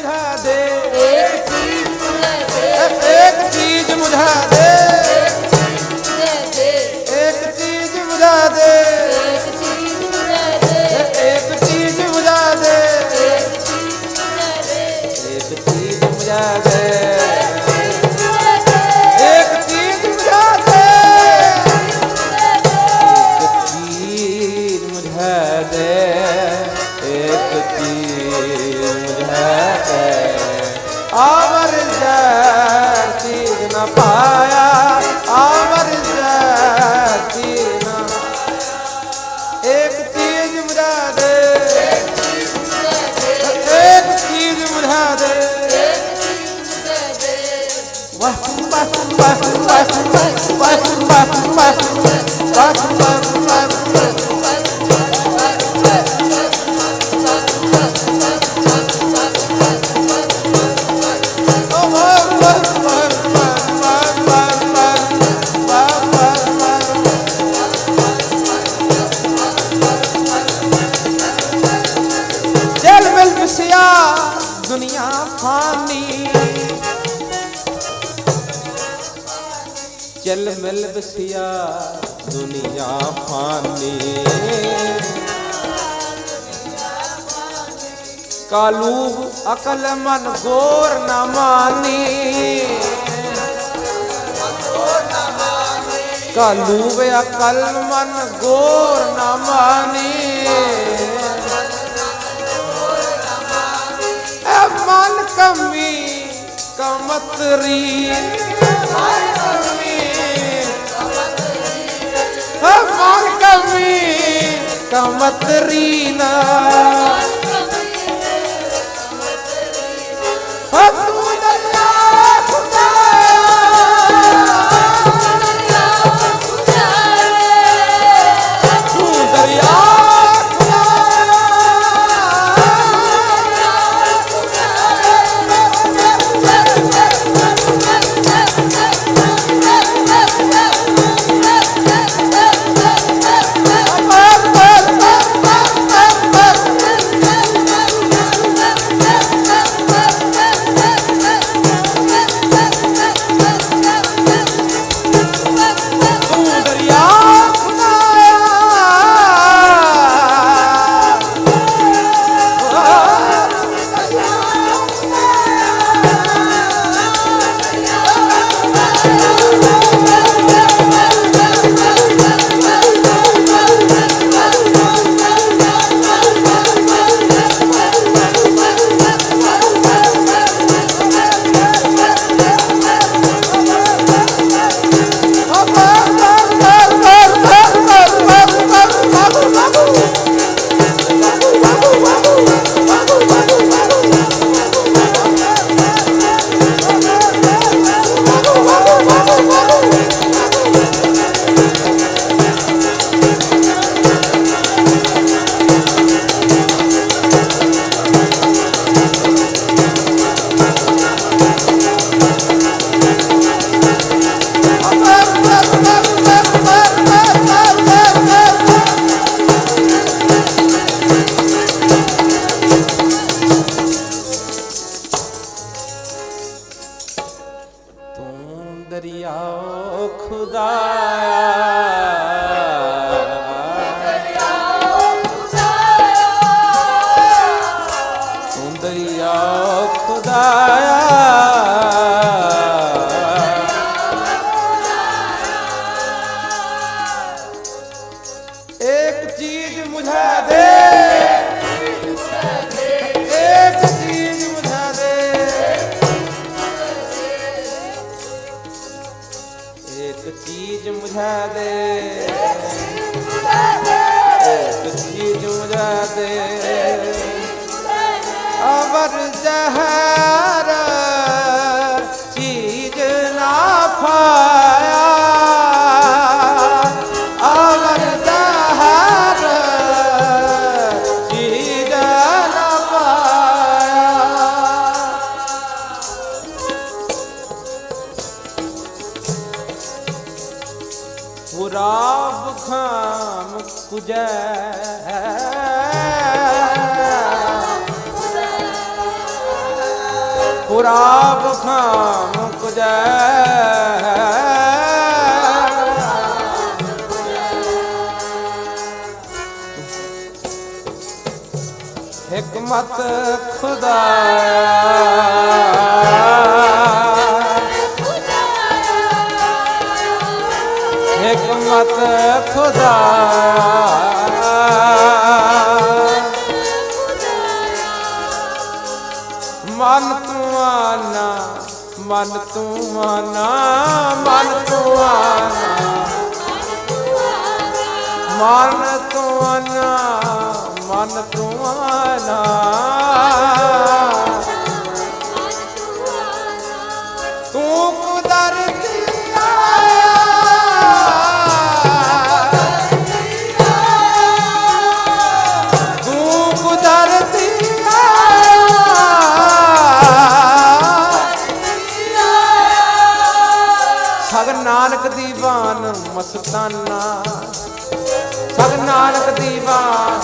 मुझा दे। एक चीज दे। एक चीज दे। एक चीज दे। एक चीज दे। ਦੁਨੀਆ ਫਾਨੀ। ਚਲ ਮਿਲ ਬਸਿਆ ਦੁਨੀਆ ਫਾਨੀ। ਕਾਲੂਬ ਅਕਲ ਮਨ ਗੋਰ ਨਾ ਮਾਨੀ। ਵੇ ਅਕਲ ਮਨ ਗੋਰ ਨਾ ਮਾਨੀ। ਕਮਲ ਕਮੀ ਕਮਤਰੀ। ਕਮਲ ਕਮੀ ਕਮੀ ਕਮਤਰੀ ਨਾ। ਪੁਰਾਬ ਖਾਮ ਕੁਜੈ। ਖੁਰਾਬ ਖਾਮ ਕੁਜੈ। ਹਕਮਤ ਖੁਦਾ। ਖੁਦਾ ਮਨ ਤੂੰ ਆਨਾ, ਮਨ ਤੂੰ ਆਨਾ, ਮਨ ਤੂੰ ਆਨਾ। ਮਨ ਤੂੰ ਆਨਾ, ਮਨ ਤੂੰ ਆਨਾ। ਨਾਨਕ ਦੀਵਾਨ ਮਸਤਾਨਾ। ਸਗ ਨਾਨਕ ਦੀਵਾਨ।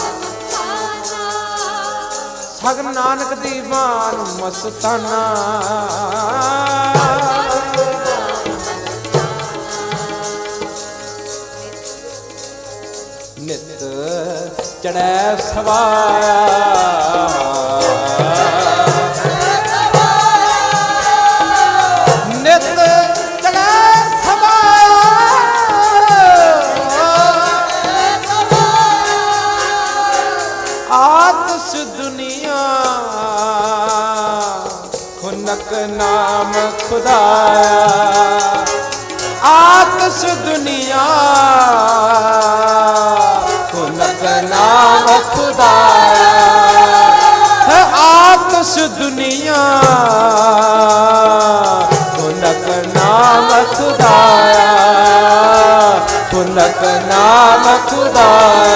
ਸਗ ਨਾਨਕ ਦੀਵਾਨ ਮਸਤਾਨਾ। ਨਿਤ ਚੜੈ ਸਵਾਇਆ। ਆਤਸ ਦੁਨੀਆ ਖੁਨਕ ਨਾਮ ਖੁਦਾਇਆ ਹੈ ਆਤਸ ਦੁਨੀਆ ਖੁਨਕ ਨਾਮ ਖੁਦਾਇਆ ਖੁਨਕ ਨਾਮ ਖੁਦਾਇਆ ਹੈ